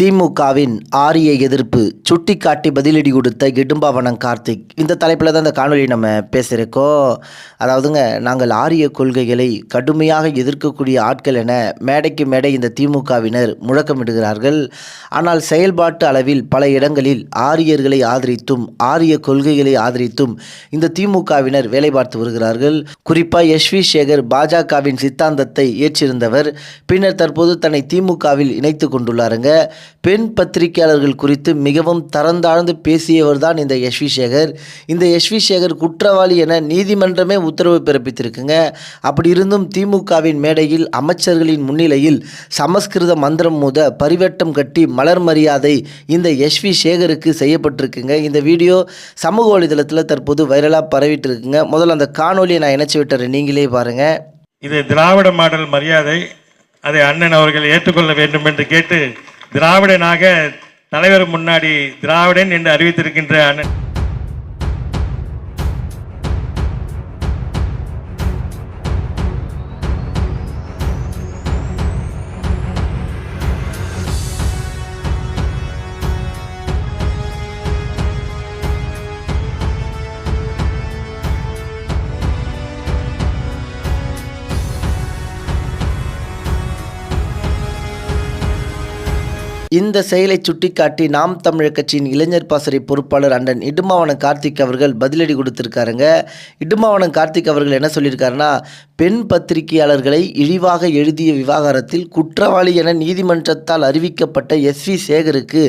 திமுகவின் ஆரிய எதிர்ப்பு சுட்டிக்காட்டி பதிலடி கொடுத்த இடும்பாவனம் கார்த்திக். இந்த தலைப்பில் தான் இந்த காணொலி நம்ம பேசியிருக்கோம். அதாவதுங்க நாங்கள் ஆரிய கொள்கைகளை கடுமையாக எதிர்க்கக்கூடிய ஆட்கள் என மேடைக்கு மேடை இந்த திமுகவினர் முழக்கமிடுகிறார்கள். ஆனால் செயல்பாட்டு அளவில் பல இடங்களில் ஆரியர்களை ஆதரித்தும் ஆரிய கொள்கைகளை ஆதரித்தும் இந்த திமுகவினர் வேலை பார்த்து வருகிறார்கள். குறிப்பாக எஸ் வி சேகர் பாஜகவின் சித்தாந்தத்தை ஏற்றிருந்தவர் பின்னர் தற்போது தன்னை திமுகவில் இணைத்து கொண்டுள்ளாருங்க. பெண் பத்திரிகையாளர்கள் குறித்து மிகவும் தரந்தாழ்ந்து பேசியவர் தான் இந்த எஸ்வி சேகர். இந்த எஸ்வி சேகர் குற்றவாளி என நீதிமன்றமே உத்தரவு பிறப்பித்திருக்குங்க. அப்படி இருந்தும் திமுகவின் மேடையில் அமைச்சர்களின் முன்னிலையில் சமஸ்கிருத மந்திரம் மூத பரிவட்டம் கட்டி மலர் மரியாதை இந்த எஸ்வி சேகருக்கு செய்யப்பட்டிருக்குங்க. இந்த வீடியோ சமூக வலைதளத்தில் தற்போது வைரலாக பரவிட்டு இருக்குங்க முதல்ல அந்த காணொலியை நான் இணைச்சி விட்டுறேன். நீங்களே பாருங்கள் இது திராவிட மாடல் மரியாதை அதை அண்ணன் அவர்கள் ஏற்றுக்கொள்ள வேண்டும் என்று கேட்டு திராவிடனாக தலைவர் முன்னாடி திராவிடன் என்று அறிவித்திருக்கின்ற அண்ணன் இந்த செயலை சுட்டிக்காட்டி நாம் தமிழர் கட்சியின் இளைஞர் பாசறை பொறுப்பாளர் அண்டன் இடுமாவனம் கார்த்திக் அவர்கள் பதிலடி கொடுத்திருக்காருங்க. இடுமாவனம் கார்த்திக் அவர்கள் என்ன சொல்லியிருக்காருன்னா பெண் பத்திரிகையாளர்களை இழிவாக எழுதிய விவகாரத்தில் குற்றவாளி என நீதிமன்றத்தால் அறிவிக்கப்பட்ட எஸ். வி. சேகருக்கு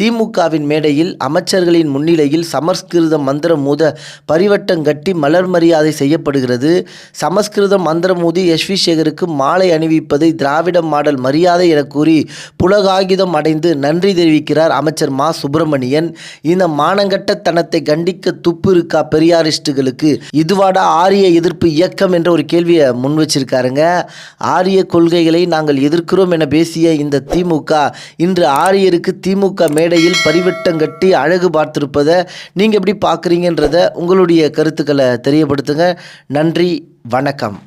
திமுகவின் மேடையில் அமைச்சர்களின் முன்னிலையில் சமஸ்கிருத மந்திரம் மூத பரிவட்டம் கட்டி மலர் மரியாதை செய்யப்படுகிறது. சமஸ்கிருத மந்திரம் மூதி எஸ். வி. சேகருக்கு மாலை அணிவிப்பதை திராவிட மாடல் மரியாதை என கூறி புலகாகிதம் அடைந்து நன்றி தெரிவிக்கிறார் அமைச்சர் மா. சுப்பிரமணியன். இந்த மானங்கட்ட தனத்தை கண்டிக்க துப்பு இருக்கா பெரியாரிஸ்டுகளுக்கு? இதுவாடா ஆரிய எதிர்ப்பு இயக்கம் என்ற ஒரு கேள்வியை முன் வச்சிருக்காருங்க. ஆரிய கொள்கைகளை நாங்கள் எதிர்க்கிறோம் என பேசிய இந்த திமுக இன்று ஆரியருக்கு திமுக மேடையில் பரிவட்டம் கட்டி அழகு பார்த்திருப்பதை நீங்கள் எப்படி பார்க்குறீங்கன்றத உங்களுடைய கருத்துக்களை தெரியப்படுத்துங்க. நன்றி வணக்கம்.